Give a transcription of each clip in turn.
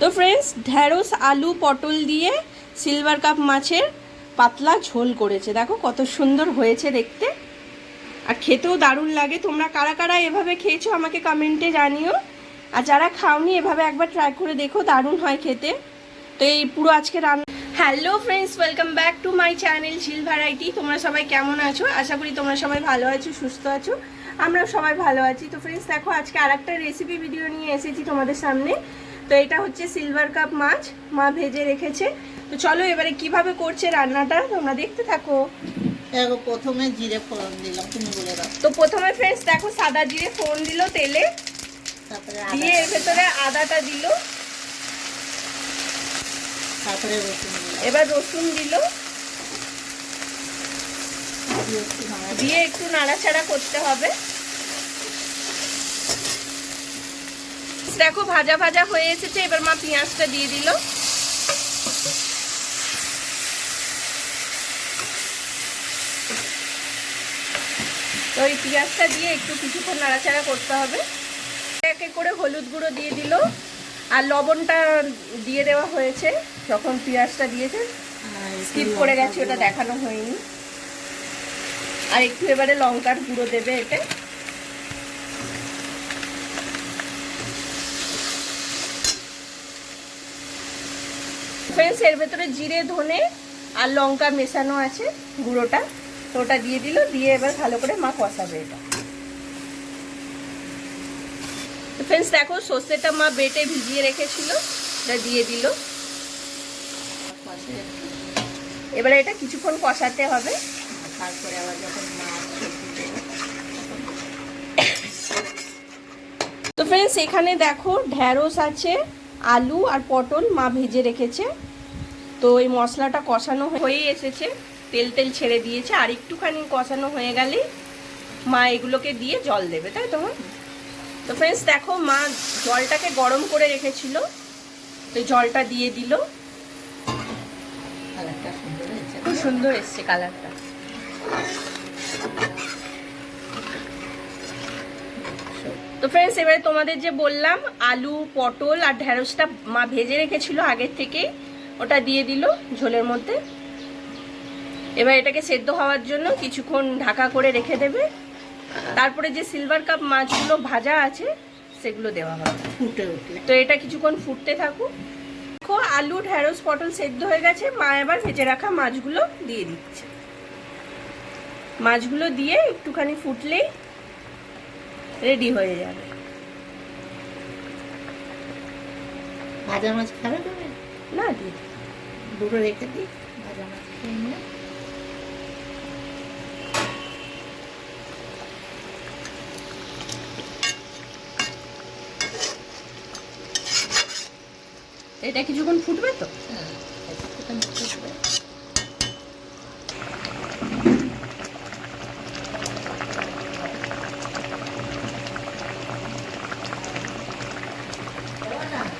তো ফ্রেন্ডস ঢ্যাঁড়স, আলু, পটল দিয়ে সিলভার কাপ মাছের পাতলা ঝোল করেছে। দেখো কত সুন্দর হয়েছে দেখতে। আর খেতেও দারুণ লাগে। তোমরা কারা কারা এভাবে খেয়েছো আমাকে কমেন্টে জানিও। আর যারা খাওনি, এভাবে একবার ট্রাই করে দেখো, দারুণ হয় খেতে। তো এই পুরো আজকে রান্না hello friends welcome back to my channel Jhil variety তোমরা সবাই কেমন আছো? আশা করি তোমরা সবাই ভালো আছো, সুস্থ আছো। আমরা সবাই ভালো আছি। তো ফ্রেন্ডস দেখো আজকে আর রেসিপি ভিডিও নিয়ে এসেছি তোমাদের সামনে। তো এটা হচ্ছে সিলভার কাপ মাছ মা ভেজে রেখেছে। তো চলো এবারে কীভাবে করছে রান্নাটা তোমরা দেখতে থাকো। দেখো প্রথমে জিরে ফোড়ন দিলাম তুমি বলে দাও। তো প্রথমে ফ্রেন্ডস দেখো সাদা জিরে ফোড়ন দিল তেলে। তারপরে দিয়ে এর ভেতরে আদাটা দিল। তারপরে রসুন এবার রসুন দিল। দিয়ে একটু নাড়া দিয়ে একটু নাড়াচাড়া করতে হবে। দেখো ভাজা ভাজা হয়ে এসেছে। এবার মা পেঁয়াজটা দিয়ে দিল। তো এই পেঁয়াজটা দিয়ে একটু কিছুক্ষণ নাড়াচাড়া করতে হবে। একে করে হলুদ গুঁড়ো দিয়ে দিল। আর লবণটা দিয়ে দেওয়া হয়েছে যখন পেঁয়াজটা দিয়েছে। স্কিপ করে গেছে ওটা দেখানো হয়নি। আর একটু এবারে লঙ্কার গুঁড়ো দেবে এতে। ফ্রেন্ডস এর ভেতরে জিরে, ধনে আর লঙ্কা মেশানো আছে, গুঁড়োটা। তো ওটা দিয়ে দিল, দিয়ে এবার ভালো করে মা কষাবে এটা। ফ্রেন্ডস দেখো, সর্ষেটা মা বেটে ভিজিয়ে রেখেছিল, এটা দিয়ে দিল। এবারে এটা কিছুক্ষণ কষাতে হবে। তারপরে আবার যখন তো ফ্রেন্ডস এখানে দেখো, ঢ্যাঁড়স আছে, আলু আর পটল মা ভেজে রেখেছে। তো এই মশলাটা কষানো হয়ে এসেছে। তেল তেল ছেড়ে দিয়েছে। আর একটুখানি কষানো হয়ে গেলেই মা এগুলোকে দিয়ে জল দেবে তাই তো তো ফ্রেন্ডস দেখো মা জলটাকে গরম করে রেখেছিল। তো জলটা দিয়ে দিল। খুব সুন্দর এসছে কালারটা। তো ফ্রেন্ডস এবারে তোমাদের যে বললাম আলু পটল আর ঢ্যাঁড়সটা মা ভেজে রেখেছিল আগের থেকেই ওটা দিয়ে দিল ঝোলের মধ্যে। এবার এটাকে সেদ্ধ হওয়ার জন্য কিছুক্ষণ ঢাকা করে রেখে দেবে। তারপরে যে সিলভার কাপ মাছগুলো ভাজা আছে সেগুলো দেওয়া হবে। ফুটে উঠলে। তো এটা কিছুক্ষণ ফুটতে থাকুক। দেখো আলু ঢ্যাঁড়স পটল সেদ্ধ হয়ে গেছে। মা এবার ভেজে রাখা মাছগুলো দিয়ে দিচ্ছে। মাছগুলো দিয়ে একটুখানি ফুটলেই রেডি হয়ে যাবে। ভাজা মাছ খাবে তুমি? না দিয়ে দুটো রেখে দিই ভাজা মাছ খেয়ে নিয়ে। এটা কিছুক্ষণ ফুটবে তো? হ্যাঁ ফুটবে।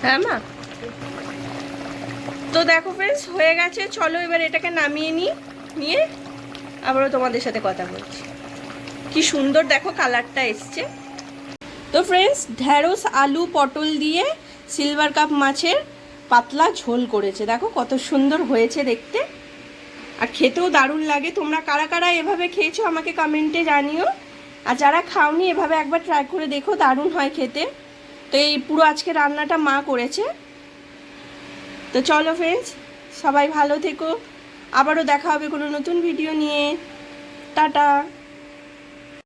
হ্যাঁ মা। তো দেখো ফ্রেন্ডস হয়ে গেছে। চলো এবার এটাকে নামিয়ে নিই, নিয়ে আবারও তোমাদের সাথে কথা বলছি। কি সুন্দর দেখো কালারটা এসছে। তো ফ্রেন্ডস ঢ্যাঁড়স, আলু, পটল দিয়ে সিলভার কাপ মাছের পাতলা ঝোল করেছে। দেখো কত সুন্দর হয়েছে দেখতে। আর খেতেও দারুণ লাগে। তোমরা কারা কারা এভাবে খেয়েছো আমাকে কমেন্টে জানিও। আর যারা খাওনি, এভাবে একবার ট্রাই করে দেখো, দারুণ হয় খেতে। তো এই পুরো আজকে রান্নাটা মা করেছে। তো চলো ফ্রেন্ডস সবাই ভালো থেকো। আবারও দেখা হবে কোনো নতুন ভিডিও নিয়ে। টাটা।